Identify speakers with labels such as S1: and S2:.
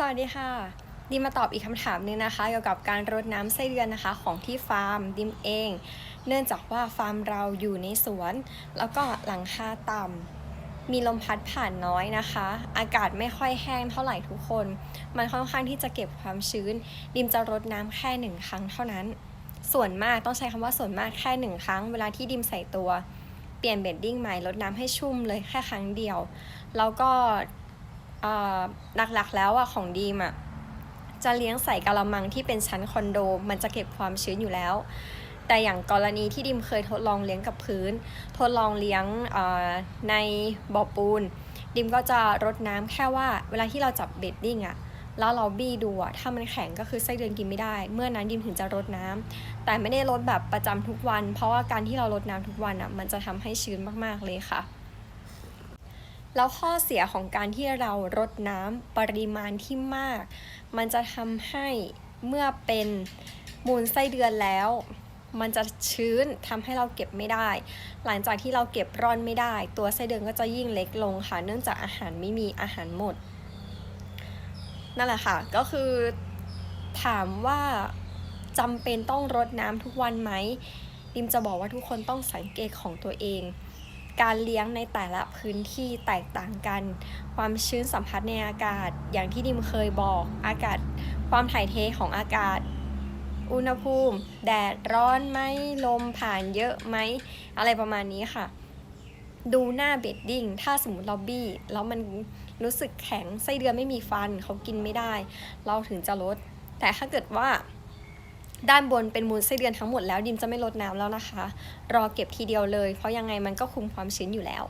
S1: สวัสดีค่ะดิมมาตอบอีกคำถามหนึงนะคะ เกี่ยวกับการรดน้ำไส้เดือนนะคะของที่ฟาร์มดิมเอง เนื่องจากว่าฟาร์มเราอยู่ในสวน แล้วก็หลังคาต่ำมีลมพัดผ่านน้อยนะคะ อากาศไม่ค่อยแห้งเท่าไหร่ทุกคน มันค่อนข้างที่จะเก็บความชื้น ดิมจะรดน้ำแค่หนึ่งครั้งเท่านั้น ส่วนมากต้องใช้คำว่าส่วนมากแค่หนึ่งครั้งเวลาที่ดิมใส่ตัวเปลี่ยนเบดดิ้งใหม่ลดน้ำให้ชุ่มเลยแค่ครั้งเดียว แล้วก็ หลักๆแล้วอะของดีมอะจะเลี้ยงใส่กะละมังที่เป็นชั้นคอนโด มันจะเก็บความชื้นอยู่แล้ว แต่อย่างกรณีที่ดิมเคยทดลองเลี้ยงกับพื้น ทดลองเลี้ยงในบ่อปูน ดิมก็จะรดน้ำแค่ว่า เวลาที่เราจับเบดดิ้งอะแล้วเราบี้ดูอะถ้ามันแข็งก็คือไส้เดือนกินไม่ได้ เมื่อนั้นดิมถึงจะรดน้ำแต่ไม่ได้รดแบบประจำทุกวัน เพราะว่าการที่เรารดน้ำทุกวันอะมันจะทำให้ชื้นมากๆเลยค่ะ แล้วข้อเสียของการที่เรารดน้ำปริมาณที่มาก มันจะทำให้เมื่อเป็นมูลไส้เดือนแล้ว มันจะชื้นทำให้เราเก็บไม่ได้ หลังจากที่เราเก็บร่อนไม่ได้ ตัวไส้เดือนก็จะยิ่งเล็กลงค่ะ เนื่องจากอาหารไม่มีอาหารหมด นั่นแหละค่ะ ก็คือถามว่าจำเป็นต้องรดน้ำทุกวันไหมดิมจะบอกว่าทุกคนต้องสังเกตของตัวเอง การเลี้ยงในแต่ละพื้นที่แตกต่างกัน ความชื้นสัมผัสในอากาศ อย่างที่ดิมเคยบอก อากาศ ความถ่ายเทของอากาศ อุณหภูมิ แดดร้อนไหม ลมผ่านเยอะไหม อะไรประมาณนี้ค่ะ ดูหน้าเบดดิ้ง ถ้าสมมติเราบี้ แล้วมันรู้สึกแข็ง ไส้เดือนไม่มีฟัน เขากินไม่ได้ เราถึงจะลด แต่ถ้าเกิดว่า ด้านบนเป็นมูลไส้เดือนทั้งหมดแล้วดิมจะไม่ลดน้ำแล้วนะคะ รอเก็บทีเดียวเลย เพราะยังไงมันก็คุมความชื้นอยู่แล้ว